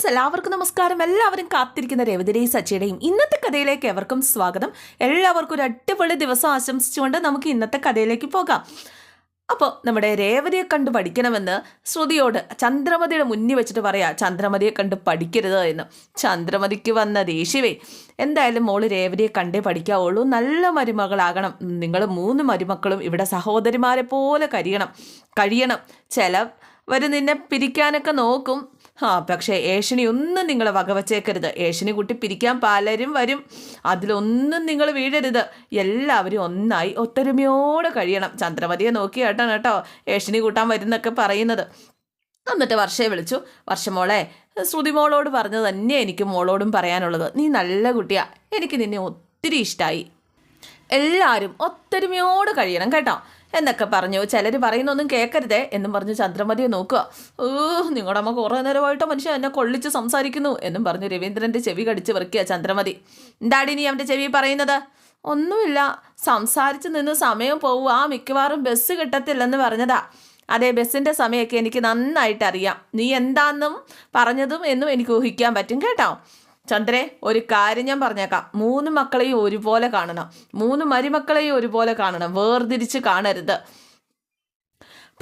Friends എല്ലാവർക്കും നമസ്കാരം. എല്ലാവരും കാത്തിരിക്കുന്ന രേവതിയുടെയും സച്ചിയുടെയും ഇന്നത്തെ കഥയിലേക്ക് എവർക്കും സ്വാഗതം. എല്ലാവർക്കും ഒരു അടിപൊളി ദിവസം ആശംസിച്ചുകൊണ്ട് നമുക്ക് ഇന്നത്തെ കഥയിലേക്ക് പോകാം. അപ്പോൾ നമ്മുടെ രേവതിയെ കണ്ട് പഠിക്കണമെന്ന് ശ്രുതിയോട് ചന്ദ്രമതിയുടെ മുന്നിൽ വെച്ചിട്ട് പറയാം ചന്ദ്രമതിയെ കണ്ട് പഠിക്കരുത് എന്ന്. ചന്ദ്രമതിക്ക് വന്ന ദേഷ്യമേ എന്തായാലും മോൾ രേവതിയെ കണ്ടേ പഠിക്കാവുള്ളൂ. നല്ല മരുമകളാകണം. നിങ്ങൾ മൂന്ന് മരുമക്കളും ഇവിടെ സഹോദരിമാരെ പോലെ കഴിയണം. കഴിയണം ചിലവർ നിന്നെ പിരിക്കാനൊക്കെ നോക്കും. ആ പക്ഷേ ഏഷണി ഒന്നും നിങ്ങൾ വകവച്ചേക്കരുത്. ഏഷണി കുട്ടി പിരിക്കാൻ പലരും വരും. അതിലൊന്നും നിങ്ങൾ വീഴരുത്. എല്ലാവരും ഒന്നായി ഒത്തൊരുമയോടെ കഴിയണം. ചന്ദ്രമതിയെ നോക്കി കേട്ടാണ് കേട്ടോ ഏഷണി കൂട്ടാൻ വരുന്നൊക്കെ പറയുന്നത്. എന്നിട്ട് വർഷയെ വിളിച്ചു. വർഷമോളെ ശ്രുതി മോളോട് പറഞ്ഞത് തന്നെ എനിക്ക് മോളോടും പറയാനുള്ളത്. നീ നല്ല കുട്ടിയാ. എനിക്ക് നിന്നെ ഒത്തിരി ഇഷ്ടമായി എല്ലാവരും ഒത്തൊരുമയോട് കഴിയണം കേട്ടോ. എന്നൊക്കെ പറഞ്ഞു. ചിലർ പറയുന്നൊന്നും കേൾക്കരുതേ എന്നും പറഞ്ഞു ചന്ദ്രമതിയെ നോക്കുക. ഓ നിങ്ങളുടെ അമ്മ കുറേ നേരമായിട്ട് മനുഷ്യൻ എന്നെ കൊള്ളിച്ച് സംസാരിക്കുന്നു എന്നും പറഞ്ഞു രവീന്ദ്രന്റെ ചെവി കടിച്ച് വെറുക്കുക ചന്ദ്രമതി. എന്താടി നീ അവന്റെ ചെവി പറയുന്നത്? ഒന്നുമില്ല. സംസാരിച്ച് നിന്ന് സമയം പോവുക. ആ മിക്കവാറും ബസ് കിട്ടത്തില്ലെന്ന് പറഞ്ഞതാ. അതെ ബസ്സിന്റെ സമയമൊക്കെ എനിക്ക് നന്നായിട്ട് അറിയാം നീ എന്താണെന്നും പറഞ്ഞതും എന്നും എനിക്ക് ഊഹിക്കാൻ പറ്റും. കേട്ടോ? ചന്ദ്രേ ഒരു കാര്യം ഞാൻ പറഞ്ഞേക്കാം. മൂന്ന് മക്കളെയും ഒരുപോലെ കാണണം. മൂന്ന് മരുമക്കളെയും ഒരുപോലെ കാണണം. വേർതിരിച്ച് കാണരുത്.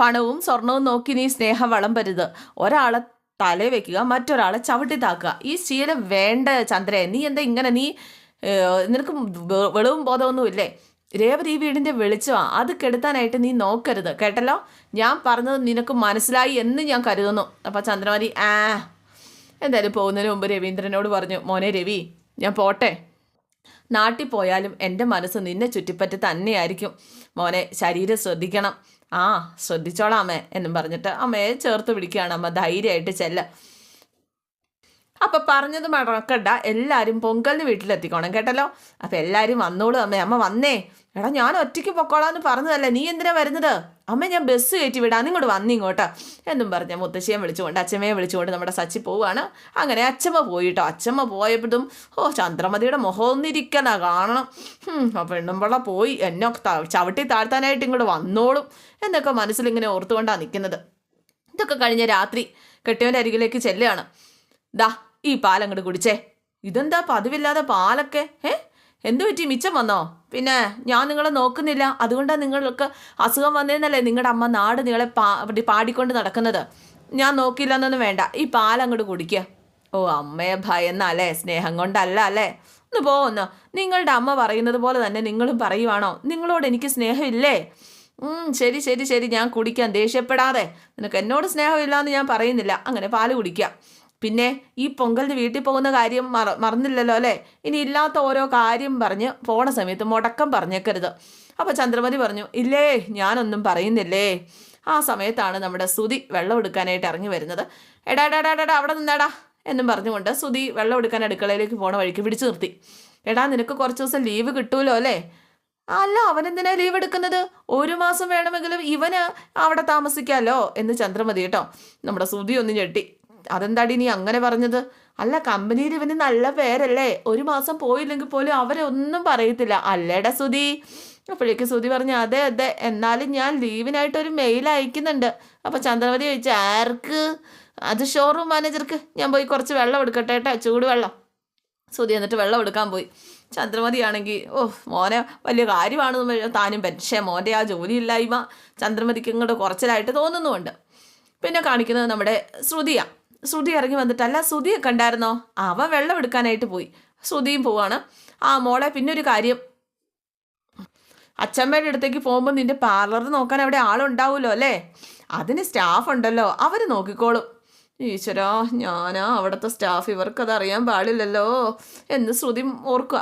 പണവും സ്വർണവും നോക്കി നീ സ്നേഹം വളമ്പരുത്. ഒരാളെ തല വെക്കുക മറ്റൊരാളെ ചവിട്ടി താക്കുക. ഈ ശീലം വേണ്ട ചന്ദ്രേ. നീ എന്താ ഇങ്ങനെ? നീ നിനക്ക് വെളിവും ബോധമൊന്നുമില്ലേ രേവതി ഈ വീടിന്റെ വെളിച്ചമാണ് അത് കെടുത്താനായിട്ട് നീ നോക്കരുത്. കേട്ടല്ലോ? ഞാൻ പറഞ്ഞത് നിനക്ക് മനസ്സിലായി എന്ന് ഞാൻ കരുതുന്നു. അപ്പോൾ ചന്ദ്രമതി ആ എന്തായാലും പോകുന്നതിന് മുമ്പ് രവീന്ദ്രനോട് പറഞ്ഞു മോനെ രവി ഞാൻ പോട്ടെ. നാട്ടിൽ പോയാലും എന്റെ മനസ്സ് നിന്നെ ചുറ്റിപ്പറ്റി തന്നെയായിരിക്കും. മോനെ ശരീരം ശ്രദ്ധിക്കണം. ആ ശ്രദ്ധിച്ചോളാം അമ്മേ എന്നും പറഞ്ഞിട്ട് അമ്മയെ ചേർത്ത് പിടിക്കുകയാണ് അമ്മ ധൈര്യമായിട്ട് ചെല്ല അപ്പം പറഞ്ഞത് മറക്കണ്ട എല്ലാവരും പൊങ്കലിന് വീട്ടിലെത്തിക്കോണം കേട്ടല്ലോ? അപ്പം എല്ലാവരും വന്നോളൂ അമ്മേ. അമ്മ വന്നേ. എടാ ഞാൻ ഒറ്റയ്ക്ക് പൊക്കോളാന്ന് പറഞ്ഞതല്ലേ? നീ എന്തിനാ വരുന്നത്? അമ്മ ഞാൻ ബസ് കയറ്റി വിടാൻ ഇങ്ങോട്ട് വന്നിങ്ങോട്ട് എന്നും പറഞ്ഞ മുത്തശ്ശിയെ വിളിച്ചുകൊണ്ട് അച്ഛമ്മയെ വിളിച്ചുകൊണ്ട് നമ്മുടെ സച്ചി പോവുകയാണ് അങ്ങനെ അച്ഛമ്മ പോയിട്ടോ അച്ഛമ്മ പോയപ്പോഴും ഓ ചന്ദ്രമതിയുടെ മുഖം ഒന്നിരിക്കണ കാണണം. ആ പെണ്ണുമ്പള പോയി. എന്നെ ചവിട്ടി താഴ്ത്താനായിട്ട് ഇങ്ങോട്ട് വന്നോളും എന്നൊക്കെ മനസ്സിലിങ്ങനെ ഓർത്തുകൊണ്ടാണ് നിൽക്കുന്നത് ഇതൊക്കെ കഴിഞ്ഞ രാത്രി കെട്ടിയവന്റെ അരികിലേക്ക് ചെല്ലുകയാണ്. ദാ ഈ പാലങ്ങോട്ട് കുടിച്ചേ. ഇതെന്താ പതിവില്ലാതെ പാലൊക്കെ? ഏ? എന്തു പറ്റി? മിച്ചം വന്നോ? പിന്നെ ഞാൻ നിങ്ങളെ നോക്കുന്നില്ല. അതുകൊണ്ടാണ് നിങ്ങൾക്ക് അസുഖം വന്നതെന്നല്ലേ നിങ്ങളുടെ അമ്മ നാട് നിങ്ങളെ പാടി പാടിക്കൊണ്ട് നടക്കുന്നത്. ഞാൻ നോക്കില്ല എന്നൊന്നും വേണ്ട. ഈ പാലങ്ങോട്ട് കുടിക്കുക ഓ അമ്മയെ ഭയന്നല്ലേ? സ്നേഹം കൊണ്ടല്ല അല്ലേ? ഒന്ന് പോവുന്നു നിങ്ങളുടെ അമ്മ പറയുന്നത് പോലെ തന്നെ നിങ്ങളും പറയുവാണോ? നിങ്ങളോട് എനിക്ക് സ്നേഹമില്ലേ? ശരി ശരി ശരി. ഞാൻ കുടിക്കാം ദേഷ്യപ്പെടാതെ. നിനക്ക് എന്നോട് സ്നേഹമില്ല എന്ന് ഞാൻ പറയുന്നില്ല. അങ്ങനെ പാൽ കുടിക്കാം. പിന്നെ ഈ പൊങ്കലിന് വീട്ടിൽ പോകുന്ന കാര്യം മറ മറന്നില്ലല്ലോ അല്ലേ? ഇനി ഇല്ലാത്ത ഓരോ കാര്യം പറഞ്ഞ് പോണ സമയത്ത് മുടക്കം പറഞ്ഞേക്കരുത്. അപ്പോൾ ചന്ദ്രമതി പറഞ്ഞു ഇല്ലേ ഞാനൊന്നും പറയുന്നില്ലേ? ആ സമയത്താണ് നമ്മുടെ സുതി വെള്ളം എടുക്കാനായിട്ട് ഇറങ്ങി വരുന്നത്. എടാ അവിടെ നിന്നാടാ എന്നും പറഞ്ഞുകൊണ്ട് സുതി വെള്ളം എടുക്കാൻ അടുക്കളയിലേക്ക് പോണ വഴിക്ക് പിടിച്ചു നിർത്തി. എടാ നിനക്ക് കുറച്ച് ദിവസം ലീവ് കിട്ടൂലോ അല്ലേ? അല്ല അവൻ എന്തിനാ ലീവ് എടുക്കുന്നത്? ഒരു മാസം വേണമെങ്കിലും ഇവന് അവിടെ താമസിക്കാമല്ലോ എന്ന് ചന്ദ്രമതി കേട്ടോ നമ്മുടെ സുതി ഒന്ന് ഞെട്ടി. അതെന്താടി നീ അങ്ങനെ പറഞ്ഞത്? അല്ല കമ്പനിയിൽ ഇവന് നല്ല പേരല്ലേ? ഒരു മാസം പോയില്ലെങ്കിൽ പോലും അവരൊന്നും പറയത്തില്ല. അല്ലേടാ സുധി? അപ്പോഴേക്ക് സുധി പറഞ്ഞു അതെ അതെ. എന്നാലും ഞാൻ ലീവിനായിട്ട് ഒരു മെയിൽ അയക്കുന്നുണ്ട്. അപ്പോൾ ചന്ദ്രമതി ചോദിച്ചു ആർക്ക്? അത് ഷോറൂം മാനേജർക്ക് ഞാൻ പോയി കുറച്ച് വെള്ളം എടുക്കട്ടെ കേട്ടോ ചൂടുവെള്ളം സുധി എന്നിട്ട് വെള്ളം എടുക്കാൻ പോയി. ചന്ദ്രമതിയാണെങ്കിൽ ഓ മോനെ വലിയ കാര്യമാണെന്ന് താനും പക്ഷേ മോന്റെ ആ ജോലിയില്ലായ്മ ചന്ദ്രമതിക്ക് ഇങ്ങോട്ട് കുറച്ചിലായിട്ട് തോന്നുന്നുമുണ്ട്. പിന്നെ കാണിക്കുന്നത് നമ്മുടെ ശ്രുതിയാണ് ശ്രുതി ഇറങ്ങി വന്നിട്ടല്ല അല്ല ശ്രുതിയെ കണ്ടായിരുന്നോ അവൻ വെള്ളം എടുക്കാനായിട്ട് പോയി. ശ്രുതിയും പോവാണ്. ആ മോളെ പിന്നെ ഒരു കാര്യം. അച്ഛമ്മയുടെ അടുത്തേക്ക് പോകുമ്പോൾ നിന്റെ പാർലർ നോക്കാൻ അവിടെ ആളുണ്ടാവുമല്ലോ അല്ലേ? അതിന് സ്റ്റാഫ് ഉണ്ടല്ലോ അവർ നോക്കിക്കോളും. ഈശ്വരാ ഞാനാ അവിടുത്തെ സ്റ്റാഫ് ഇവർക്കത് അറിയാൻ പാടില്ലല്ലോ. എന്ന് ശ്രുതി ഓർക്കുക.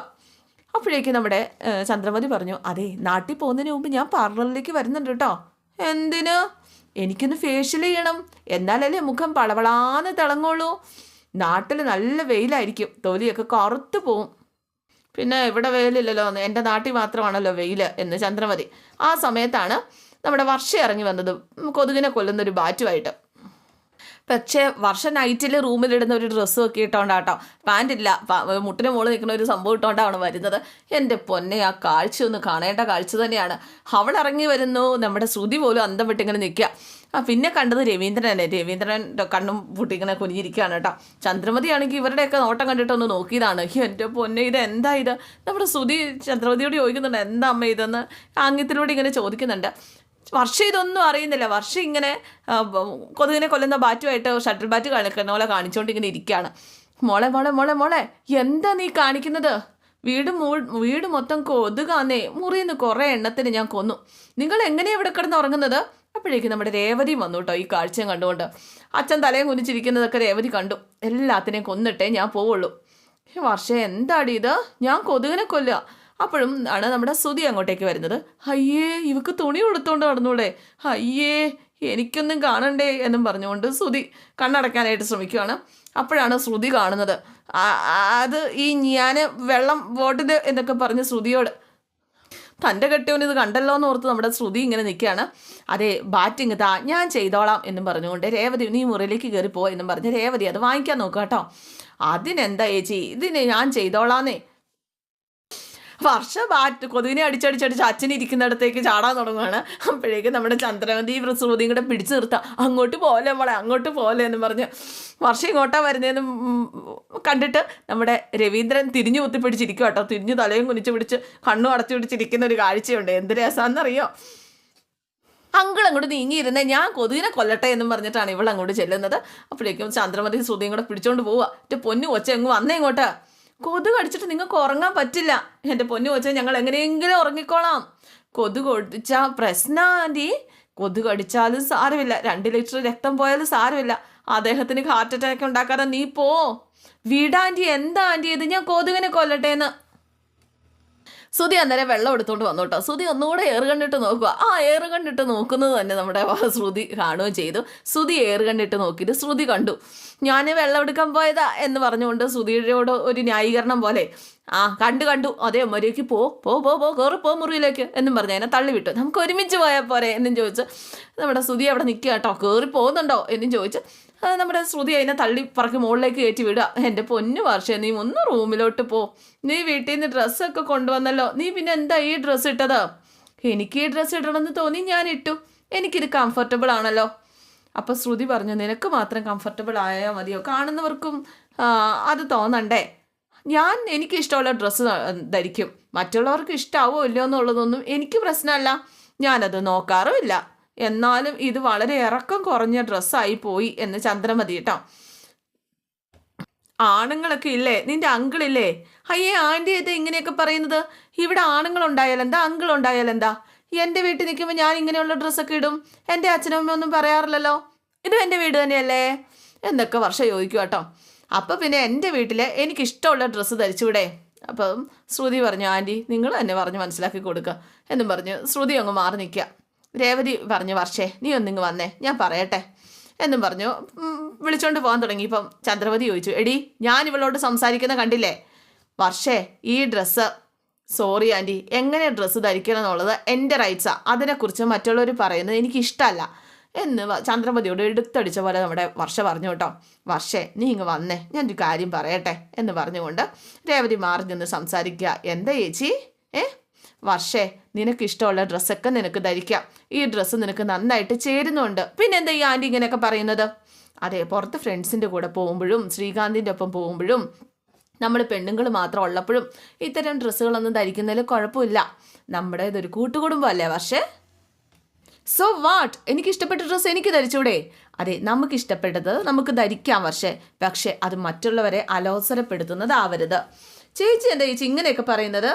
അപ്പോഴേക്ക് നമ്മുടെ ചന്ദ്രമതി പറഞ്ഞു അതെ നാട്ടിൽ പോകുന്നതിന് മുമ്പ് ഞാൻ പാർലറിലേക്ക് വരുന്നുണ്ട് കേട്ടോ. എന്തിന്? എനിക്കൊന്ന് ഫേഷ്യൽ ചെയ്യണം. എന്നാലല്ലേ മുഖം പളവളാന്ന് തിളങ്ങുള്ളൂ. നാട്ടിൽ നല്ല വെയിലായിരിക്കും. തൊലിയൊക്കെ കറുത്തു പോവും. പിന്നെ ഇവിടെ വെയിലില്ലല്ലോ. എന്റെ നാട്ടിൽ മാത്രമാണല്ലോ വെയിൽ എന്ന് ചന്ദ്രമതി. ആ സമയത്താണ് നമ്മുടെ വർഷ ഇറങ്ങി വന്നത്. കൊതുകിനെ കൊല്ലുന്നൊരു ബാറ്റുമായിട്ട്. പക്ഷേ വർഷ നൈറ്റിൽ റൂമിലിടുന്ന ഒരു ഡ്രസ്സും ഒക്കെ ഇട്ടോണ്ടാട്ടോ. പാന്റില്ല മുട്ടിന് മുകളിൽ നിൽക്കുന്ന ഒരു സംഭവം ഇട്ടോണ്ടാണ് വരുന്നത്. എന്റെ പൊന്നെ ആ കാഴ്ച ഒന്ന് കാണേണ്ട കാഴ്ച തന്നെയാണ്. അവൾ ഇറങ്ങി വരുന്നു. നമ്മുടെ ശ്രുതി പോലും അന്തം വിട്ടിങ്ങനെ നിൽക്കുക. ആ പിന്നെ കണ്ടത് രവീന്ദ്രനെ രവീന്ദ്രൻ കണ്ണും പൂട്ടിങ്ങനെ കുനിഞ്ഞിരിക്കുകയാണ് കേട്ടോ. ചന്ദ്രമതി ആണെങ്കിൽ ഇവരുടെയൊക്കെ നോട്ടം കണ്ടിട്ടൊന്ന് നോക്കിയതാണ്. എന്റെ പൊന്നെ ഇത് എന്താ ഇത്? നമ്മുടെ ശ്രുതി ചന്ദ്രമതിയോട് ചോദിക്കുന്നുണ്ട് എന്താ അമ്മ ഇതെന്ന്? ആംഗ്യത്തിലൂടെ ഇങ്ങനെ ചോദിക്കുന്നുണ്ട്. വർഷ ഇതൊന്നും അറിയുന്നില്ല. വർഷ ഇങ്ങനെ കൊതുകിനെ കൊല്ലുന്ന ബാറ്റുമായിട്ട് ഷട്ടിൽ ബാറ്റ് കളിക്കുന്ന പോലെ കാണിച്ചുകൊണ്ട് ഇങ്ങനെ ഇരിക്കുകയാണ് മോളെ മോളെ മോളെ മോളെ എന്താ നീ കാണിക്കുന്നത്? വീട് മൂ വീട് മൊത്തം കൊതുകാന്നേ. മുറിയുന്ന കുറേ എണ്ണത്തിന് ഞാൻ കൊന്നു. നിങ്ങൾ എങ്ങനെയാണ് ഇവിടെ കിടന്ന് ഉറങ്ങുന്നത്? അപ്പോഴേക്കും നമ്മുടെ രേവതി വന്നു കേട്ടോ ഈ കാഴ്ചയും കണ്ടുകൊണ്ട്. അച്ഛൻ തലയും കുനിച്ചിരിക്കുന്നതൊക്കെ രേവതി കണ്ടു. എല്ലാത്തിനെയും കൊന്നിട്ടേ ഞാൻ പോവുള്ളൂ. വർഷം എന്താടി ഇത്? ഞാൻ കൊതുകിനെ കൊല്ലുക അപ്പോഴും ആണ് നമ്മുടെ സ്തുതി അങ്ങോട്ടേക്ക് വരുന്നത്. അയ്യേ ഇവക്ക് തുണി കൊടുത്തോണ്ട് നടന്നൂടെ? അയ്യേ എനിക്കൊന്നും കാണണ്ടേ എന്നും പറഞ്ഞുകൊണ്ട് ശ്രുതി കണ്ണടക്കാനായിട്ട് ശ്രമിക്കുകയാണ്. അപ്പോഴാണ് ശ്രുതി കാണുന്നത്. അത് ഈ ഞാൻ വെള്ളം വോട്ടിന് എന്നൊക്കെ പറഞ്ഞ് ശ്രുതിയോട് തന്റെ കെട്ടിയവൻ ഇത് കണ്ടല്ലോ എന്ന് ഓർത്ത് നമ്മുടെ ശ്രുതി ഇങ്ങനെ നിൽക്കുകയാണ്. അതെ ബാറ്റിങ് താ ഞാൻ ചെയ്തോളാം എന്നും പറഞ്ഞുകൊണ്ട് രേവതി നീ മുറിയിലേക്ക് കയറിപ്പോ എന്നും പറഞ്ഞ് രേവതി അത് വാങ്ങിക്കാൻ നോക്കുക കേട്ടോ. അതിനെന്താ ചേച്ചി? ഇതിനെ ഞാൻ ചെയ്തോളാന്നേ വർഷ ബാറ്റ് കൊതുകിനെ അടിച്ചടിച്ചടിച്ച് അച്ഛൻ ഇരിക്കുന്നിടത്തേക്ക് ചാടാൻ തുടങ്ങുകയാണ് അപ്പോഴേക്കും നമ്മുടെ ചന്ദ്രമതി പ്രസൂതിയും കൂടെ പിടിച്ചു നിർത്താം. അങ്ങോട്ട് പോലെ മോളെ അങ്ങോട്ട് പോലെ എന്ന് പറഞ്ഞ് വർഷം ഇങ്ങോട്ടാ വരുന്നതെന്ന് കണ്ടിട്ട് നമ്മുടെ രവീന്ദ്രൻ തിരിഞ്ഞു കുത്തി പിടിച്ചിരിക്കും കേട്ടോ തിരിഞ്ഞു തലയും കുനിച്ച് പിടിച്ച് കണ്ണും അടച്ചു പിടിച്ചിരിക്കുന്ന ഒരു കാഴ്ചയുണ്ട്. എന്ത് രസമെന്നറിയോ അങ്കിൾ അങ്ങോട്ട് നീങ്ങിയിരുന്നെ ഞാൻ കൊതുകിനെ കൊല്ലട്ടെ എന്നും പറഞ്ഞിട്ടാണ് ഇവൾ അങ്ങോട്ട് ചെല്ലുന്നത്. അപ്പോഴേക്കും ചന്ദ്രമതി ശ്രുതിയും കൂടെ പിടിച്ചോണ്ട് പോവുക എന്റെ പൊന്നു കൊച്ചെങ്ങ് വന്നേ ഇങ്ങോട്ട്. കൊതുക് കടിച്ചിട്ട് നിങ്ങൾക്ക് ഉറങ്ങാൻ പറ്റില്ല. എന്റെ പൊന്നു വെച്ചാൽ ഞങ്ങൾ എങ്ങനെയെങ്കിലും ഉറങ്ങിക്കോളാം. കൊതുക് കടിച്ചാ പ്രശ്ന ആന്റി കൊതുക് കടിച്ചാലും സാരമില്ല. രണ്ട് ലിറ്റർ രക്തം പോയാലും സാരമില്ല. അദ്ദേഹത്തിന് ഹാർട്ട് അറ്റാക്ക് ഉണ്ടാക്കാതെ നീ പോ. വീടാന്റി എന്താ ആന്റി ഇത് ഞാൻ കൊതുകിനെ കൊല്ലട്ടെ എന്ന് സുതി അന്നേരം വെള്ളം എടുത്തോണ്ട് വന്നു കേട്ടോ സുതി ഒന്നുകൂടെ ഏറ് കണ്ടിട്ട് നോക്കുക ആ ഏറ് കണ്ടിട്ട് നോക്കുന്നത് തന്നെ നമ്മുടെ ശ്രുതി കാണുകയും ചെയ്തു. സുതി ഏറ് കണ്ടിട്ട് നോക്കിയിട്ട് ശ്രുതി കണ്ടു. ഞാൻ വെള്ളം എടുക്കാൻ പോയതാ എന്ന് പറഞ്ഞുകൊണ്ട് ശ്രുതിയോട് ഒരു ന്യായീകരണം പോലെ ആ കണ്ടു കണ്ടു. അതേ മര്യാദയ്ക്ക് പോ പോ പോ പോ കയറി പോ മുറിയിലേക്ക് എന്നും പറഞ്ഞ് അതിനെ തള്ളിവിട്ടു. നമുക്ക് ഒരുമിച്ച് പോയാൽ പോരെ എന്നും ചോദിച്ച് നമ്മുടെ സുതി അവിടെ നിൽക്കുക കേട്ടോ കയറി പോകുന്നുണ്ടോ എന്നും ചോദിച്ച് നമ്മുടെ ശ്രുതി അതിനെ തള്ളി പറക്കി മുകളിലേക്ക് കയറ്റി വിടുക. എന്റെ പൊന്നു വർഷം നീ ഒന്ന് റൂമിലോട്ട് പോ. നീ വീട്ടിൽ നിന്ന് ഡ്രസ്സൊക്കെ കൊണ്ടുവന്നല്ലോ. നീ പിന്നെ എന്താ ഈ ഡ്രസ്സ് ഇട്ടത്? എനിക്ക് ഈ ഡ്രസ്സ് ഇടണമെന്ന് തോന്നി ഞാൻ ഇട്ടു. എനിക്കിത് കംഫർട്ടബിൾ ആണല്ലോ. അപ്പോൾ ശ്രുതി പറഞ്ഞു നിനക്ക് മാത്രം കംഫർട്ടബിൾ ആയാൽ മതിയോ? കാണുന്നവർക്കും അത് തോന്നണ്ടേ? ഞാൻ എനിക്ക് ഇഷ്ടമുള്ള ഡ്രസ്സ് ധരിക്കും. മറ്റുള്ളവർക്ക് ഇഷ്ടമാവോ ഇല്ലയോ എന്നുള്ളതൊന്നും എനിക്ക് പ്രശ്നമല്ല. ഞാനത് നോക്കാറുമില്ല. എന്നാലും ഇത് വളരെ ഇറക്കം കുറഞ്ഞ ഡ്രസ്സായി പോയി എന്ന് ചന്ദ്രമതി കേട്ടോ ആണുങ്ങളൊക്കെ ഇല്ലേ? നിന്റെ അങ്കിളില്ലേ അയ്യേ ആന്റി ഇത് ഇങ്ങനെയൊക്കെ പറയുന്നത്. ഇവിടെ ആണുങ്ങളുണ്ടായാൽ എന്താ? അങ്കിൾ ഉണ്ടായാൽ എന്താ? എന്റെ വീട്ടിൽ നിൽക്കുമ്പോൾ ഞാൻ ഇങ്ങനെയുള്ള ഡ്രസ്സൊക്കെ ഇടും. എന്റെ അച്ഛനും അമ്മയൊന്നും പറയാറില്ലല്ലോ. ഇതും എന്റെ വീട് തന്നെയല്ലേ? എന്നൊക്കെ വർഷം ചോദിക്കും കേട്ടോ അപ്പോൾ പിന്നെ എന്റെ വീട്ടിൽ എനിക്കിഷ്ടമുള്ള ഡ്രസ്സ് ധരിച്ചുവിടെ അപ്പം ശ്രുതി പറഞ്ഞു ആന്റി നിങ്ങൾ തന്നെ പറഞ്ഞ് മനസ്സിലാക്കി കൊടുക്കുക എന്നും പറഞ്ഞു ശ്രുതി അങ്ങ് മാറി നിൽക്കുക. രേവതി പറഞ്ഞു വർഷേ നീ ഒന്നിങ്ങ് വന്നേ ഞാൻ പറയട്ടെ. എന്നും പറഞ്ഞു. വിളിച്ചോണ്ട് പോകാൻ തുടങ്ങി. ഇപ്പം ചന്ദ്രവതി ചോദിച്ചു എടി ഞാൻ ഇവളോട് സംസാരിക്കുന്ന കണ്ടില്ലേ? വർഷേ ഈ ഡ്രസ്സ് സോറി ആന്റി എങ്ങനെ ഡ്രസ്സ് ധരിക്കണം എന്നുള്ളത് എന്റെ റൈറ്റ്സാണ് അതിനെക്കുറിച്ച് മറ്റുള്ളവർ പറയുന്നത് എനിക്ക് ഇഷ്ടമല്ല എന്ന് ചന്ദ്രപതിയോട് എടുത്തടിച്ച പോലെ നമ്മുടെ വർഷ പറഞ്ഞു കേട്ടോ. വർഷേ നീ ഇങ്ങ് വന്നേ ഞാനൊരു കാര്യം പറയട്ടെ. എന്ന് പറഞ്ഞുകൊണ്ട് രേവതി മാറി നിന്ന് സംസാരിക്കുക. എന്താ ചേച്ചി? ഏ? വർഷേ നിനക്ക് ഇഷ്ടമുള്ള ഡ്രസ്സൊക്കെ നിനക്ക് ധരിക്കാം. ഈ ഡ്രസ്സ് നിനക്ക് നന്നായിട്ട് ചേരുന്നുണ്ട്. പിന്നെന്താ ഈ ആന്റി ഇങ്ങനെയൊക്കെ പറയുന്നത്? അതെ പുറത്ത് ഫ്രണ്ട്സിന്റെ കൂടെ പോകുമ്പോഴും ശ്രീകാന്തിന്റെ ഒപ്പം പോകുമ്പോഴും നമ്മൾ പെണ്ണുങ്ങൾ മാത്രം ഉള്ളപ്പോഴും ഇത്തരം ഡ്രസ്സുകളൊന്നും ധരിക്കുന്നതിൽ കുഴപ്പമില്ല. നമ്മുടെ ഇതൊരു കൂട്ടുകുടുംബമല്ലേ പക്ഷേ സോ വാട്ട് എനിക്ക് ഇഷ്ടപ്പെട്ട ഡ്രസ്സ് എനിക്ക് ധരിച്ചൂടെ? അതെ നമുക്ക് ഇഷ്ടപ്പെട്ടത് നമുക്ക് ധരിക്കാം പക്ഷേ പക്ഷേ അത് മറ്റുള്ളവരെ അലോസരപ്പെടുത്തുന്നതാവരുത്. ചേച്ചി എന്താ ചേച്ചി ഇങ്ങനെയൊക്കെ പറയുന്നത്?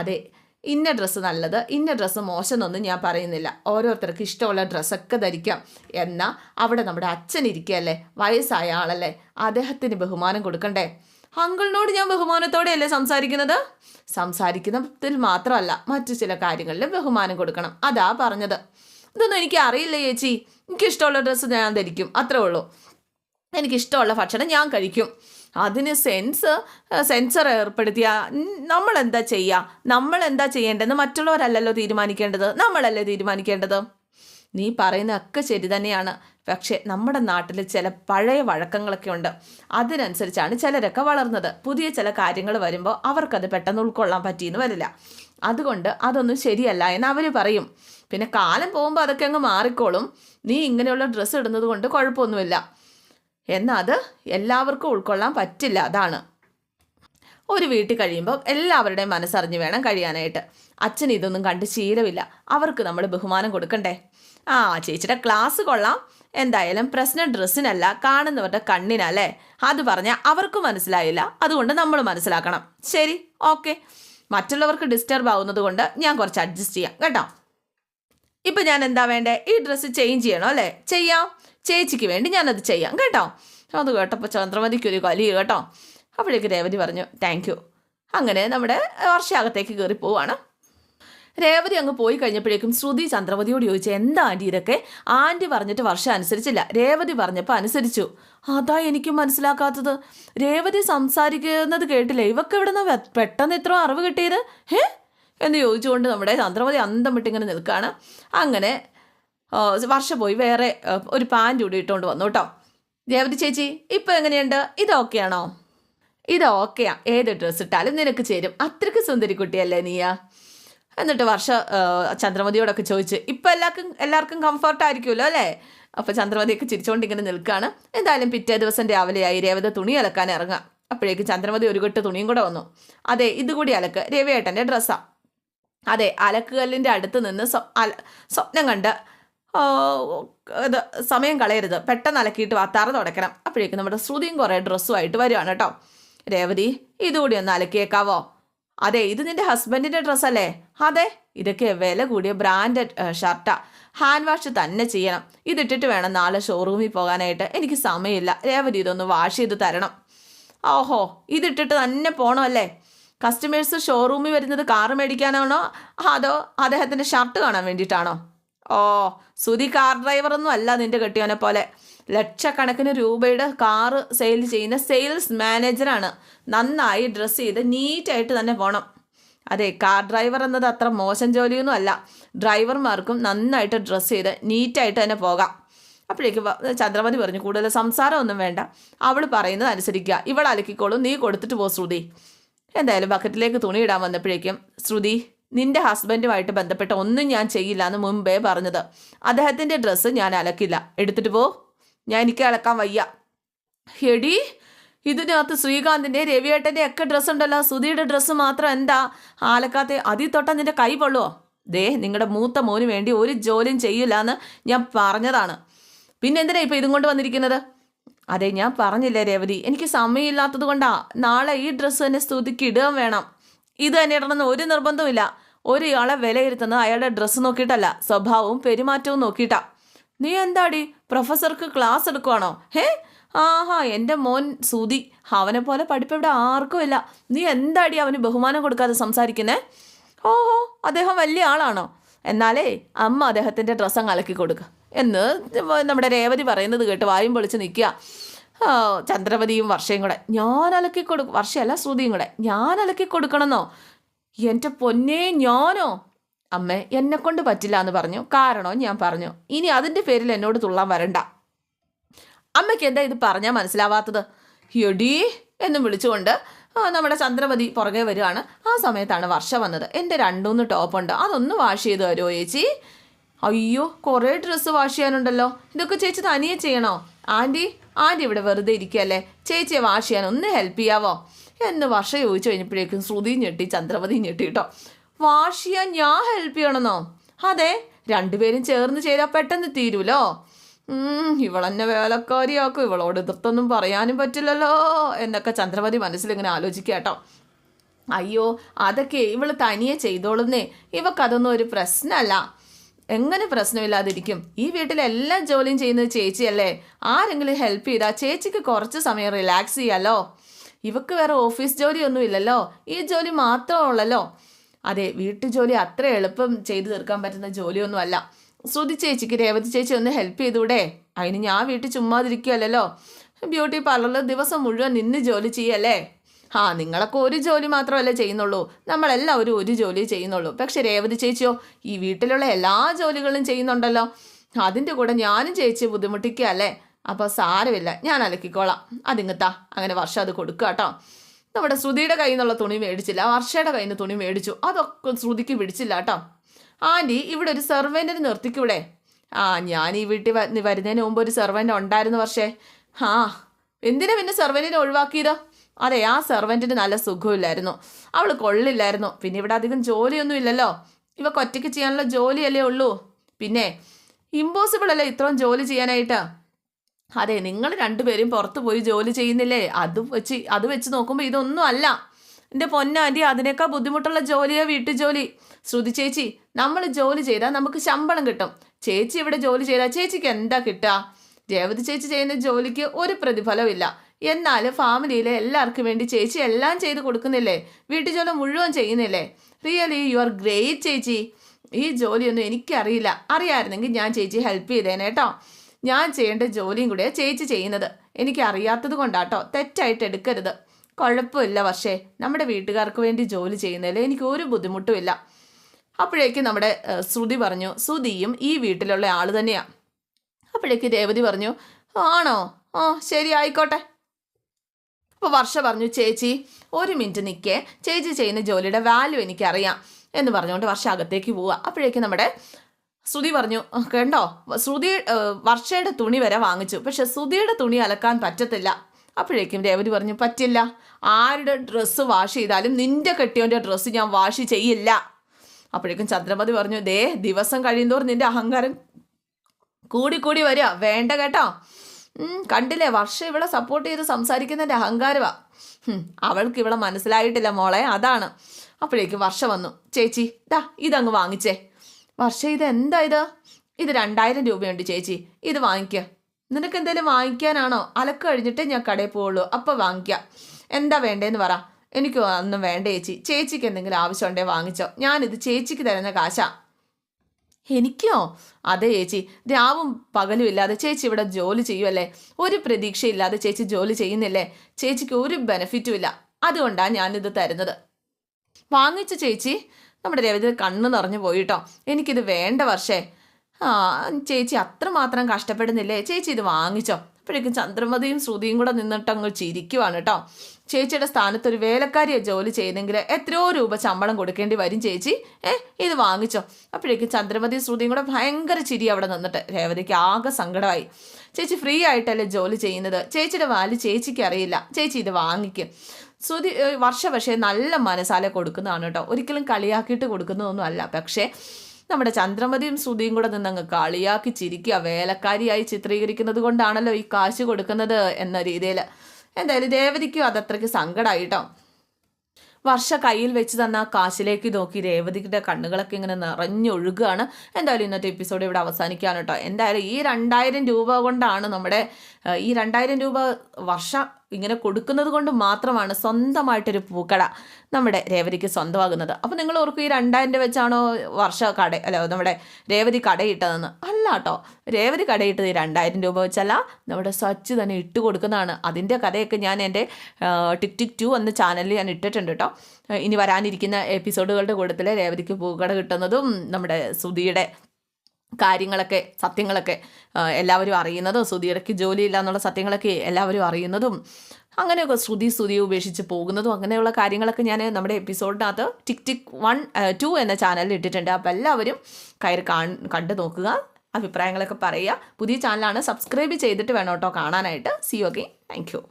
അതെ ഇന്ന ഡ്രസ്സ് നല്ലത് ഇന്ന ഡ്രസ്സ് മോശമെന്നൊന്നും ഞാൻ പറയുന്നില്ല. ഓരോരുത്തർക്ക് ഇഷ്ടമുള്ള ഡ്രസ്സൊക്കെ ധരിക്കാം. എന്നാൽ അവിടെ നമ്മുടെ അച്ഛൻ ഇരിക്കുകയല്ലേ? വയസ്സായ ആളല്ലേ? അദ്ദേഹത്തിന് ബഹുമാനം കൊടുക്കണ്ടേ? അങ്കിളിനോട് ഞാൻ ബഹുമാനത്തോടെയല്ലേ സംസാരിക്കുന്നത്? സംസാരിക്കുന്നതിൽ മാത്രമല്ല മറ്റു ചില കാര്യങ്ങളിലും ബഹുമാനം കൊടുക്കണം. അതാ പറഞ്ഞത്. ഇതൊന്നും എനിക്ക് അറിയില്ല ചേച്ചി. എനിക്കിഷ്ടമുള്ള ഡ്രസ്സ് ഞാൻ ധരിക്കും. അത്രേ ഉള്ളൂ. എനിക്കിഷ്ടമുള്ള ഭക്ഷണം ഞാൻ കഴിക്കും. അതിന് സെൻസ് സെൻസർ ഏർപ്പെടുത്തിയ നമ്മൾ എന്താ ചെയ്യുക നമ്മൾ എന്താ ചെയ്യേണ്ടതെന്ന് മറ്റുള്ളവരല്ലല്ലോ തീരുമാനിക്കേണ്ടത്? നമ്മളല്ലേ തീരുമാനിക്കേണ്ടത്? നീ പറയുന്നതൊക്കെ ശരി തന്നെയാണ്. പക്ഷേ നമ്മുടെ നാട്ടിൽ ചില പഴയ വഴക്കങ്ങളൊക്കെ ഉണ്ട്. അതിനനുസരിച്ചാണ് ചിലരൊക്കെ വളർന്നത്. പുതിയ ചില കാര്യങ്ങൾ വരുമ്പോൾ അവർക്കത് പെട്ടെന്ന് ഉൾക്കൊള്ളാൻ പറ്റിയെന്ന് വരില്ല. അതുകൊണ്ട് അതൊന്നും ശരിയല്ല എന്ന് അവർ പറയും. പിന്നെ കാലം പോകുമ്പോൾ അതൊക്കെ അങ്ങ് മാറിക്കോളും. നീ ഇങ്ങനെയുള്ള ഡ്രസ്സ് ഇടുന്നത് കൊണ്ട് കുഴപ്പമൊന്നുമില്ല. എന്നാൽ അത് എല്ലാവർക്കും ഉൾക്കൊള്ളാൻ പറ്റില്ല അതാണ്. ഒരു വീട്ടിൽ കഴിയുമ്പോൾ എല്ലാവരുടെയും മനസ്സറിഞ്ഞ് വേണം കഴിയാനായിട്ട്. അച്ഛൻ ഇതൊന്നും കണ്ട് ശീലമില്ല. അവർക്ക് നമ്മൾ ബഹുമാനം കൊടുക്കണ്ടേ? ആ ചേച്ചിയുടെ ക്ലാസ് കൊള്ളാം. എന്തായാലും പ്രശ്നം ഡ്രസ്സിനല്ല കാണുന്നവരുടെ കണ്ണിനല്ലേ? അത് പറഞ്ഞാൽ അവർക്ക് മനസ്സിലായില്ല. അതുകൊണ്ട് നമ്മൾ മനസ്സിലാക്കണം. ശരി ഓക്കെ. മറ്റുള്ളവർക്ക് ഡിസ്റ്റർബ് ആവുന്നത് കൊണ്ട് ഞാൻ കുറച്ച് അഡ്ജസ്റ്റ് ചെയ്യാം കേട്ടോ? ഇപ്പം ഞാൻ എന്താ വേണ്ടേ? ഈ ഡ്രസ്സ് ചേഞ്ച് ചെയ്യണോ അല്ലേ? ചെയ്യാം. ചേച്ചിക്ക് വേണ്ടി ഞാനത് ചെയ്യാം കേട്ടോ? അത് കേട്ടപ്പോൾ ചന്ദ്രമതിക്ക് ഒരു കലി കേട്ടോ. അപ്പോഴേക്ക് രേവതി പറഞ്ഞു താങ്ക് യു അങ്ങനെ നമ്മുടെ വർഷാകത്തേക്ക് കയറി പോവാണ്. രേവതി അങ്ങ് പോയി കഴിഞ്ഞപ്പോഴേക്കും ശ്രുതി ചന്ദ്രമതിയോട് ചോദിച്ചു എന്താ ആന്റി ഇതൊക്കെ? ആന്റി പറഞ്ഞിട്ട് വർഷം അനുസരിച്ചില്ല. രേവതി പറഞ്ഞപ്പോൾ അനുസരിച്ചു. അതാ എനിക്കും മനസ്സിലാക്കാത്തത്. രേവതി സംസാരിക്കുന്നത് കേട്ടില്ല? ഇവക്ക് എവിടെ പെട്ടെന്ന് ഇത്ര അറിവ് കിട്ടിയത്? ഏ എന്ന് ചോദിച്ചുകൊണ്ട് നമ്മുടെ ചന്ദ്രമതി അന്തം വിട്ടിങ്ങനെ നിൽക്കുകയാണ് അങ്ങനെ വർഷ പോയി. വേറെ ഒരു പാന്റ് കൂടി ഇട്ടുകൊണ്ട് വന്നു കേട്ടോ. രേവതി ചേച്ചി ഇപ്പം എങ്ങനെയുണ്ട്? ഇത് ഓക്കെയാണോ ഇത് ഓക്കെയാ ഏത് ഡ്രസ്സ് ഇട്ടാലും നിനക്ക് ചേരും. അത്രയ്ക്ക് സുന്ദരി കുട്ടിയല്ലേ നീയാ? എന്നിട്ട് വർഷ ചന്ദ്രമതിയോടൊക്കെ ചോദിച്ച് ഇപ്പം എല്ലാവർക്കും എല്ലാവർക്കും കംഫർട്ട് ആയിരിക്കുമല്ലോ അല്ലേ? അപ്പോൾ ചന്ദ്രമതിയൊക്കെ ചിരിച്ചുകൊണ്ട് ഇങ്ങനെ നിൽക്കുകയാണ് എന്തായാലും പിറ്റേ ദിവസം രാവിലെയായി രേവത തുണി അലക്കാൻ ഇറങ്ങാം. അപ്പോഴേക്കും ചന്ദ്രമതി ഒരു കെട്ട് തുണിയും കൂടെ വന്നു. അതെ ഇതുകൂടി അലക്ക്. രവിയേട്ടന്റെ ഡ്രസ്സാണ് അതെ അലക്കുകല്ലിന്റെ അടുത്ത് നിന്ന് സ്വപ്നം കണ്ട് ഇത് സമയം കളയരുത്. പെട്ടെന്ന് അലക്കിയിട്ട് തറ തുടയ്ക്കണം. അപ്പോഴേക്കും നമ്മുടെ ശ്രുതിയും കുറേ ഡ്രസ്സുമായിട്ട് വരുവാണ് കേട്ടോ. രേവതി ഇതുകൂടി ഒന്ന് അലക്കിയേക്കാവോ? അതെ ഇത് നിന്റെ ഹസ്ബൻഡിന്റെ ഡ്രസ്സല്ലേ അതെ ഇതൊക്കെ വില കൂടിയ ബ്രാൻഡഡ് ഷർട്ടാ ഹാൻഡ് വാഷ് തന്നെ ചെയ്യണം. ഇതിട്ടിട്ട് വേണം നാളെ ഷോറൂമിൽ പോകാനായിട്ട്. എനിക്ക് സമയമില്ല. രേവതി ഇതൊന്ന് വാഷ് ചെയ്ത് തരണം. ഓഹോ ഇതിട്ടിട്ട് തന്നെ പോകണമല്ലേ കസ്റ്റമേഴ്സ് ഷോറൂമിൽ വരുന്നത് കാറ് മേടിക്കാനാണോ? അതോ അദ്ദേഹത്തിന്റെ ഷർട്ട് കാണാൻ വേണ്ടിയിട്ടാണോ? ഓ സുതി കാർ ഡ്രൈവറൊന്നും അല്ല നിന്റെ കെട്ടിയവനെ പോലെ. ലക്ഷക്കണക്കിന് രൂപയുടെ കാറ് സെയിൽ ചെയ്യുന്ന സെയിൽസ് മാനേജറാണ് നന്നായി ഡ്രസ്സ് ചെയ്ത് നീറ്റായിട്ട് തന്നെ പോകണം അതെ കാർ ഡ്രൈവർ എന്നത് അത്ര മോശം ജോലിയൊന്നും അല്ല. ഡ്രൈവർമാർക്കും നന്നായിട്ട് ഡ്രസ്സ് ചെയ്ത് നീറ്റായിട്ട് തന്നെ പോകാം. അപ്പോഴേക്ക് ചന്ദ്രമതി പറഞ്ഞു കൂടുതൽ സംസാരമൊന്നും വേണ്ട. അവൾ പറയുന്നത് അനുസരിക്കുക. ഇവൾ അലക്കിക്കോളും. നീ കൊടുത്തിട്ട് പോ ശ്രുതി. എന്തായാലും ബക്കറ്റിലേക്ക് തുണി ഇടാൻ വന്നപ്പോഴേക്കും ശ്രുതി നിന്റെ ഹസ്ബൻഡുമായിട്ട് ബന്ധപ്പെട്ട ഒന്നും ഞാൻ ചെയ്യില്ല എന്ന് മുമ്പേ പറഞ്ഞത്. അദ്ദേഹത്തിന്റെ ഡ്രസ്സ് ഞാൻ അലക്കില്ല. എടുത്തിട്ട് പോ. ഞാൻ എനിക്ക് അലക്കാൻ വയ്യ. എടി ഇതിനകത്ത് ശ്രീകാന്തിന്റെ രവിയേട്ടന്റെ ഒക്കെ ഡ്രസ്സ് ഉണ്ടല്ലോ. സുധിയുടെ ഡ്രസ്സ് മാത്രം എന്താ? ആലക്കാത്ത അതിൽ തൊട്ടാൽ നിന്റെ കൈ പൊള്ളുവോ? ദേ നിങ്ങളുടെ മൂത്ത മോന് വേണ്ടി ഒരു ജോലിയും ചെയ്യില്ല എന്ന് ഞാൻ പറഞ്ഞതാണ്. പിന്നെ എന്തിനാ ഇപ്പം ഇതും കൊണ്ട് വന്നിരിക്കുന്നത്? അതെ ഞാൻ പറഞ്ഞില്ലേ രേവതി എനിക്ക് സമയമില്ലാത്തത് കൊണ്ടാ നാളെ ഈ ഡ്രസ്സ് തന്നെ സ്തുതിക്ക് ഇടുകയും വേണം. ഇത് തന്നെ ഇടണമെന്ന് ഒരു നിർബന്ധമില്ല ഒരാളെ വിലയിരുത്തുന്നത് അയാളുടെ ഡ്രസ്സ് നോക്കിയിട്ടല്ല സ്വഭാവവും പെരുമാറ്റവും നോക്കിയിട്ടാ. നീ എന്താടി? പ്രൊഫസർക്ക് ക്ലാസ് എടുക്കുവാണോ? ഹേ? ആഹാ എന്റെ മോൻ സൂതി അവനെ പോലെ പഠിപ്പ് ഇവിടെ ആർക്കും ഇല്ല. നീ എന്താടി അവന് ബഹുമാനം കൊടുക്കാതെ സംസാരിക്കുന്നേ? ഓഹോ അദ്ദേഹം വലിയ ആളാണോ? എന്നാലേ അമ്മ അദ്ദേഹത്തിന്റെ ഡ്രസ്സ് അങ്ങ് അലക്കി കൊടുക്കുക എന്ന് നമ്മുടെ രേവതി പറയുന്നത് കേട്ട് വായും പൊളിച്ച് നിൽക്കുക. ചന്ദ്രപതിയും വർഷയും കൂടെ. ഞാൻ അലക്കി കൊടുക്കും വർഷയല്ല ശ്രുതിയും കൂടെ. ഞാൻ അലക്കി കൊടുക്കണമെന്നോ? എന്റെ പൊന്നേ ഞാനോ? അമ്മേ എന്നെ കൊണ്ട് പറ്റില്ല എന്ന് പറഞ്ഞു. കാരണോ? ഞാൻ പറഞ്ഞു. ഇനി അതിന്റെ പേരിൽ എന്നോട് തുള്ളാൻ വരണ്ട. അമ്മയ്ക്ക് എന്താ ഇത് പറഞ്ഞാൽ മനസ്സിലാവാത്തത്? എടീ എന്നും വിളിച്ചുകൊണ്ട് നമ്മുടെ ചന്ദ്രമതി പുറകെ വരുവാണ്. ആ സമയത്താണ് വർഷ വന്നത്. എന്റെ രണ്ടൂന്ന് ടോപ്പുണ്ട് അതൊന്ന് വാഷ് ചെയ്ത് തരുമോ ചേച്ചി? അയ്യോ കുറേ ഡ്രസ്സ് വാഷ് ചെയ്യാനുണ്ടല്ലോ. ഇതൊക്കെ ചേച്ചി തനിയെ ചെയ്യണോ? ആന്റി ആന്റി ഇവിടെ വെറുതെ ഇരിക്കുകയല്ലേ. ചേച്ചിയെ വാഷ് ചെയ്യാൻ ഒന്ന് ഹെൽപ്പ് ചെയ്യാവോ? എന്ന് വർഷ ചോദിച്ചു കഴിഞ്ഞപ്പോഴേക്കും ശ്രുതി ഞെട്ടി ചന്ദ്രമതി ഞെട്ടി കേട്ടോ വാഷ് ചെയ്യാൻ ഞാൻ ഹെൽപ്പ് ചെയ്യണമെന്നോ? അതെ രണ്ടുപേരും ചേർന്ന് ചെയ്താൽ പെട്ടെന്ന് തീരുമല്ലോ ഇവളെന്നെ വേലക്കാരിയാക്കും ഇവളോട് എതിർത്തൊന്നും പറയാനും പറ്റില്ലല്ലോ എന്നൊക്കെ ചന്ദ്രമതി മനസ്സിലിങ്ങനെ ആലോചിക്കുക കേട്ടോ അയ്യോ അതൊക്കെ ഇവൾ തനിയെ ചെയ്തോളുന്നേ. ഇവക്കതൊന്നും ഒരു പ്രശ്നമല്ല എങ്ങനെ പ്രശ്നമില്ലാതിരിക്കും? ഈ വീട്ടിലെല്ലാം ജോലിയും ചെയ്യുന്നത് ചേച്ചിയല്ലേ. ആരെങ്കിലും ഹെൽപ്പ് ചെയ്താൽ ചേച്ചിക്ക് കുറച്ച് സമയം റിലാക്സ് ചെയ്യാലോ? ഇവക്ക് വേറെ ഓഫീസ് ജോലിയൊന്നും ഇല്ലല്ലോ ഈ ജോലി മാത്രമുള്ളല്ലോ അതെ വീട്ടു ജോലി അത്ര എളുപ്പം ചെയ്തു തീർക്കാൻ പറ്റുന്ന ജോലിയൊന്നും അല്ല ശ്രുതി ചേച്ചിക്ക് രേവതി ചേച്ചി ഒന്ന് ഹെൽപ്പ് ചെയ്തൂടെ? അതിന് ഞാൻ വീട്ടിൽ ചുമ്മാതിരിക്കുകയല്ലോ ബ്യൂട്ടി പാർലറിൽ ദിവസം മുഴുവൻ നിന്ന് ജോലി ചെയ്യല്ലേ? ആ നിങ്ങളൊക്കെ ഒരു ജോലി മാത്രമല്ലേ ചെയ്യുന്നുള്ളൂ. നമ്മളെല്ലാവരും ഒരു ജോലി ചെയ്യുന്നുള്ളൂ. പക്ഷെ രേവതി ചേച്ചിയോ ഈ വീട്ടിലുള്ള എല്ലാ ജോലികളും ചെയ്യുന്നുണ്ടല്ലോ. അതിന്റെ കൂടെ ഞാനും ചേച്ചി ബുദ്ധിമുട്ടിക്കുക അല്ലേ അപ്പോൾ സാരമില്ല ഞാൻ അലക്കിക്കോളാം. അതിങ്ങത്താ അങ്ങനെ വർഷം അത് കൊടുക്കുക കേട്ടോ. നമ്മുടെ ശ്രുതിയുടെ കയ്യിൽ നിന്നുള്ള തുണി മേടിച്ചില്ല വർഷയുടെ കയ്യിൽ നിന്ന് തുണി മേടിച്ചു. അതൊക്കെ ശ്രുതിക്ക് പിടിച്ചില്ല കേട്ടോ. ആന്റി ഇവിടെ ഒരു സെർവന്റിന് നിർത്തിക്കൂടെ? ആ ഞാൻ ഈ വീട്ടിൽ വരുന്നതിന് മുമ്പ് ഒരു സെർവന്റ് ഉണ്ടായിരുന്നു പക്ഷേ ആ എന്തിനാ പിന്നെ സെർവന്റിനെ ഒഴിവാക്കിയത്? അതെ ആ സെർവന്റിന് നല്ല സുഖമില്ലായിരുന്നു. അവൾ കൊള്ളില്ലായിരുന്നു. പിന്നെ ഇവിടെ അധികം ജോലിയൊന്നും ഇല്ലല്ലോ. ഇവക്ക് ഒറ്റയ്ക്ക് ചെയ്യാനുള്ള ജോലിയല്ലേ ഉള്ളൂ. പിന്നെ ഇമ്പോസിബിൾ അല്ലേ ഇത്രയും ജോലി ചെയ്യാനായിട്ട്? അതെ നിങ്ങൾ രണ്ടുപേരും പുറത്ത് പോയി ജോലി ചെയ്യുന്നില്ലേ? അത് വെച്ച് അത് വെച്ച് നോക്കുമ്പോൾ ഇതൊന്നും അല്ല. എന്റെ പൊന്നാന്റി അതിനേക്കാൾ ബുദ്ധിമുട്ടുള്ള ജോലിയോ വീട്ടു ജോലി ശ്രുതി ചേച്ചി നമ്മൾ ജോലി ചെയ്താൽ നമുക്ക് ശമ്പളം കിട്ടും. ചേച്ചി ഇവിടെ ജോലി ചെയ്താൽ ചേച്ചിക്ക് എന്താ കിട്ടുക രേവതി ചേച്ചി ചെയ്യുന്ന ജോലിക്ക് ഒരു പ്രതിഫലവും എന്നാലും എന്നാൽ ഫാമിലിയിലെ എല്ലാവർക്കും വേണ്ടി ചേച്ചി എല്ലാം ചെയ്ത് കൊടുക്കുന്നില്ലേ? വീട്ടുജോലി മുഴുവൻ ചെയ്യുന്നില്ലേ? റിയലി യു ആർ ഗ്രേറ്റ് ചേച്ചി. ഈ ജോലിയൊന്നും എനിക്കറിയില്ല. അറിയാമായിരുന്നെങ്കിൽ ഞാൻ ചേച്ചി ഹെൽപ്പ് ചെയ്തേനെ കേട്ടോ. ഞാൻ ചെയ്യേണ്ട ജോലിയും കൂടെ ചേച്ചി ചെയ്യുന്നത്. എനിക്ക് അറിയാത്തത് കൊണ്ടാട്ടോ തെറ്റായിട്ട് എടുക്കരുത്. കുഴപ്പമില്ല പക്ഷേ നമ്മുടെ വീട്ടുകാർക്ക് വേണ്ടി ജോലി ചെയ്യുന്നതിൽ എനിക്ക് ഒരു ബുദ്ധിമുട്ടുമില്ല അപ്പോഴേക്ക് നമ്മുടെ ശ്രുതി പറഞ്ഞു ശ്രുതിയും ഈ വീട്ടിലുള്ള ആൾ തന്നെയാണ് അപ്പോഴേക്ക് രേവതി പറഞ്ഞു ആണോ? ആ ശരി ആയിക്കോട്ടെ. അപ്പോൾ വർഷ പറഞ്ഞു ചേച്ചി ഒരു മിനിറ്റ് നിൽക്കേ ചേച്ചി ചെയ്യുന്ന ജോലിയുടെ വാല്യൂ എനിക്കറിയാം. എന്ന് പറഞ്ഞുകൊണ്ട് വർഷ അകത്തേക്ക് പോവുക അപ്പോഴേക്ക് നമ്മുടെ ശ്രുതി പറഞ്ഞു "ആ, കണ്ടോ? ശ്രുതി വർഷയുടെ തുണി വരെ വാങ്ങിച്ചു. പക്ഷെ ശ്രുതിയുടെ തുണി അലക്കാൻ പറ്റത്തില്ല. അപ്പോഴേക്കും രേവതി പറഞ്ഞു പറ്റില്ല. ആരുടെ ഡ്രസ്സ് വാഷ് ചെയ്താലും നിന്റെ കെട്ടിയവന്റെ ഡ്രസ്സ് ഞാൻ വാഷ് ചെയ്യില്ല. അപ്പോഴേക്കും ചന്ദ്രമതി പറഞ്ഞു ദേ ദിവസം കഴിയുന്തോറും നിന്റെ അഹങ്കാരം കൂടി കൂടി വരിക. വേണ്ട കേട്ടോ. കണ്ടില്ലേ? വർഷ ഇവിടെ സപ്പോർട്ട് ചെയ്ത് സംസാരിക്കുന്നതിന്റെ അഹങ്കാരമാ അവൾക്ക് ഇവിടെ മനസ്സിലായിട്ടില്ല മോളെ. അതാണ്. അപ്പോഴേക്കും വർഷ വന്നു ചേച്ചി ദാ ഇതങ്ങ് വാങ്ങിച്ചേ. വർഷ ഇത് എന്താ ഇത്? ഇത് രണ്ടായിരം രൂപയുണ്ട് ചേച്ചി. ഇത് വാങ്ങിക്കുക നിനക്ക് എന്തെങ്കിലും വാങ്ങിക്കാനാണോ? അലക്ക് കഴിഞ്ഞിട്ടേ ഞാൻ കടയിൽ പോവുള്ളൂ. അപ്പോൾ വാങ്ങിക്കാം. എന്താ വേണ്ടേന്ന് പറ. എനിക്ക് ഒന്നും വേണ്ട ചേച്ചി. ചേച്ചിക്ക് എന്തെങ്കിലും ആവശ്യമുണ്ടെങ്കിൽ വാങ്ങിച്ചോ. ഞാനിത് ചേച്ചിക്ക് തരുന്ന കാശാ. എനിക്കോ? അതെ ചേച്ചി. രാവും പകലും ഇല്ലാതെ ചേച്ചി ഇവിടെ ജോലി ചെയ്യുമല്ലേ ഒരു പ്രതീക്ഷയില്ലാതെ ചേച്ചി ജോലി ചെയ്യുന്നില്ലേ? ചേച്ചിക്ക് ഒരു ബെനഫിറ്റും ഇല്ല. അതുകൊണ്ടാണ് ഞാനിത് തരുന്നത്. വാങ്ങിച്ച ചേച്ചി. നമ്മുടെ രവിത കണ്ണ് നിറഞ്ഞു പോയിട്ടോ. എനിക്കിത് വേണ്ട വർഷേ. ആ ചേച്ചി അത്രമാത്രം കഷ്ടപ്പെടുന്നില്ലേ? ചേച്ചി ഇത് വാങ്ങിച്ചോ. അപ്പോഴേക്കും ചന്ദ്രമതിയും ശ്രുതിയും കൂടെ നിന്നിട്ട് അങ്ങ് ചിരിക്കുവാണ് കേട്ടോ ചേച്ചിയുടെ സ്ഥാനത്ത് ഒരു വേലക്കാരിയെ ജോലി ചെയ്തെങ്കിൽ എത്രയോ രൂപ ശമ്പളം കൊടുക്കേണ്ടി വരും ചേച്ചി. ഏ ഇത് വാങ്ങിച്ചോ. അപ്പോഴേക്കും ചന്ദ്രമതിയും ശ്രുതിയും കൂടെ ഭയങ്കര ചിരി അവിടെ നിന്നിട്ട് രേവതിക്ക് ആകെ സങ്കടമായി. ചേച്ചി ഫ്രീ ആയിട്ടല്ലേ ജോലി ചെയ്യുന്നത്? ചേച്ചിയുടെ വാൽ ചേച്ചിക്ക് അറിയില്ല. ചേച്ചി ഇത് വാങ്ങിക്കും. ശ്രുതി വർഷ പക്ഷേ നല്ല മനസ്സാലെ കൊടുക്കുന്നതാണ് കേട്ടോ. ഒരിക്കലും കളിയാക്കിയിട്ട് കൊടുക്കുന്നതൊന്നും അല്ല. പക്ഷേ നമ്മുടെ ചന്ദ്രമതിയും ശ്രുതിയും കൂടെ നിന്നങ്ങ് കളിയാക്കി ചിരിക്കുക വേലക്കാരിയായി ചിത്രീകരിക്കുന്നത് കൊണ്ടാണല്ലോ ഈ കാശ് കൊടുക്കുന്നത് എന്ന രീതിയിൽ. എന്തായാലും രേവതിക്കും അതത്രയ്ക്ക് സങ്കടമായിട്ടോ വർഷ കയ്യിൽ വെച്ച് തന്ന ആ കാശിലേക്ക് നോക്കി രേവതിയുടെ കണ്ണുകളൊക്കെ ഇങ്ങനെ നിറഞ്ഞൊഴുകുകയാണ് എന്തായാലും ഇന്നത്തെ എപ്പിസോഡ് ഇവിടെ അവസാനിക്കുകയാണ് കേട്ടോ. എന്തായാലും ഈ രണ്ടായിരം രൂപ കൊണ്ടാണ് നമ്മുടെ ഈ രണ്ടായിരം രൂപ വർഷ ഇങ്ങനെ കൊടുക്കുന്നത് കൊണ്ട് മാത്രമാണ് സ്വന്തമായിട്ടൊരു പൂക്കട നമ്മുടെ രേവതിക്ക് സ്വന്തമാകുന്നത്. അപ്പോൾ നിങ്ങൾ ഓർക്കും ഈ രണ്ടായിരം രൂപ വെച്ചാണോ വർഷ കട അല്ല നമ്മുടെ രേവതി കടയിട്ടതെന്ന്? അല്ല കേട്ടോ രേവതി കടയിട്ടത് ഈ രണ്ടായിരം രൂപ വെച്ചല്ല നമ്മുടെ സ്വച്ച് തന്നെ ഇട്ട് കൊടുക്കുന്നതാണ്. അതിന്റെ കഥയൊക്കെ ഞാൻ എന്റെ ടിക് ടിക് ടു എന്ന ചാനലിൽ ഞാൻ ഇട്ടിട്ടുണ്ട് കേട്ടോ ഇനി വരാനിരിക്കുന്ന എപ്പിസോഡുകളുടെ കൂട്ടത്തിൽ രേവതിക്ക് പൂക്കട കിട്ടുന്നതും നമ്മുടെ സുധിയുടെ കാര്യങ്ങളൊക്കെ സത്യങ്ങളൊക്കെ എല്ലാവരും അറിയുന്നതും ശ്രുതിയിടയ്ക്ക് ജോലിയില്ല എന്നുള്ള സത്യങ്ങളൊക്കെ എല്ലാവരും അറിയുന്നതും അങ്ങനെയൊക്കെ ശ്രുതി സ്തുതി ഉപേക്ഷിച്ച് പോകുന്നതും അങ്ങനെയുള്ള കാര്യങ്ങളൊക്കെ ഞാൻ നമ്മുടെ എപ്പിസോഡിനകത്ത് ടിക് ടിക് വൺ ടു എന്ന ചാനലിൽ ഇട്ടിട്ടുണ്ട്. അപ്പോൾ എല്ലാവരും കയറി കാ കണ്ടു നോക്കുക അഭിപ്രായങ്ങളൊക്കെ പറയുക. പുതിയ ചാനലാണ് സബ്സ്ക്രൈബ് ചെയ്തിട്ട് വേണം കേട്ടോ കാണാനായിട്ട്. C okay thank you